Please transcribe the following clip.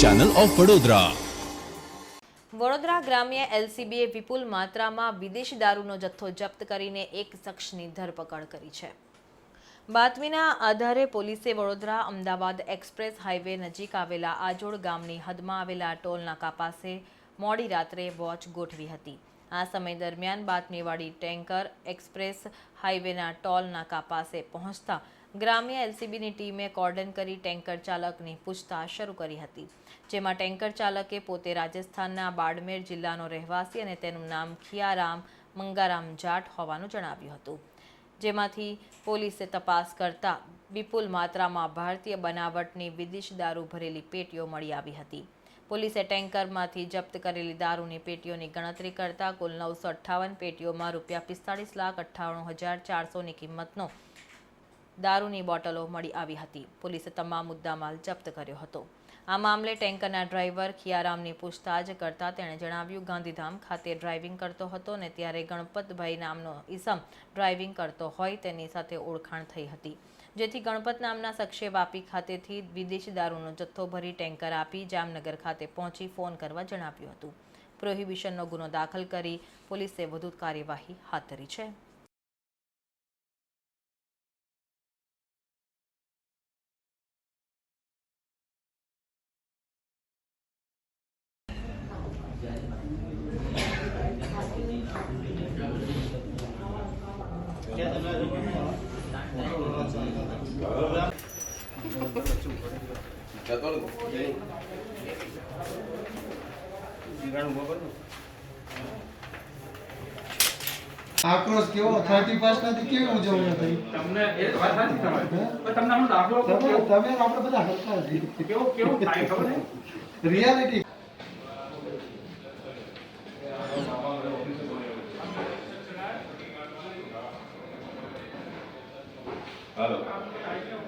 Channel of Vadodara Vadodara ગ્રામ્ય એલસીબીએ વિપુલ માત્રામાં વિદેશી દારૂનો જથ્થો જપ્ત કરીને એક શખ્સની ધરપકડ કરી છે. બાતમીના આધારે પોલીસે વડોદરા અમદાવાદ એક્સપ્રેસ હાઈવે નજીક આવેલા આજોડ ગામની હદમાં આવેલા ટોલ નાકા પાસે મોડી રાત્રે વોચ ગોઠવી હતી. આ સમય દરમિયાન બાતમીવાળી ટેન્કર, એક્સપ્રેસ હાઈવેના ટોલ નાકા પાસે પહોંચતા ગ્રામ્ય એલસીબીની ટીમે કોર્ડન કરી ટેન્કર ચાલકની પૂછતાછ શરૂ કરી હતી, જેમાં ટેન્કર ચાલકે પોતે રાજસ્થાનના બાડમેર જિલ્લાનો રહેવાસી અને તેનું નામ ખિયારામ મંગારામ જાટ હોવાનું જણાવ્યું હતું. જેમાંથી પોલીસે તપાસ કરતા વિપુલ માત્રામાં ભારતીય બનાવટની વિદેશી દારૂ ભરેલી પેટીઓ મળી આવી હતી. પોલીસે ટેન્કરમાંથી જપ્ત કરેલી દારૂની પેટીઓની ગણતરી કરતા કુલ નવસો અઠ્ઠાવન પેટીઓમાં રૂપિયા પિસ્તાળીસ લાખ અઠ્ઠાણું હજાર ચારસોની કિંમતનો દારૂની બોટલો મળી આવી હતી. પોલીસે તમામ મુદ્દામાલ જપ્ત કર્યો હતો. આ મામલે ટેન્કરના ડ્રાઈવર ખિયારામની પૂછતાછ કરતા તેણે જણાવ્યું, ગાંધીધામ ખાતે ડ્રાઇવિંગ કરતો હતો ને ત્યારે ગણપતભાઈ નામનો ઈસમ ડ્રાઇવિંગ કરતો હોય તેની સાથે ઓળખાણ થઈ હતી. જેથી ગણપત નામના શખ્સે વાપી ખાતેથી વિદેશી દારૂનો જથ્થો ભરી ટેન્કર આપી જામનગર ખાતે પહોંચી ફોન કરવા જણાવ્યું હતું. પ્રોહિબિશનનો ગુનો દાખલ કરી પોલીસે વધુ કાર્યવાહી હાથ ધરી છે. આક્રોશ કેવો? થર્ટી ફર્સ્ટ નથી કેવી ઉજવણી થઈ? તમને એ વાત નથી તમારી. પણ તમને હું દાખલો તમે આપણે બધા હલકા કેવો કેવો થાય ખબર રિયાલિટી Amém.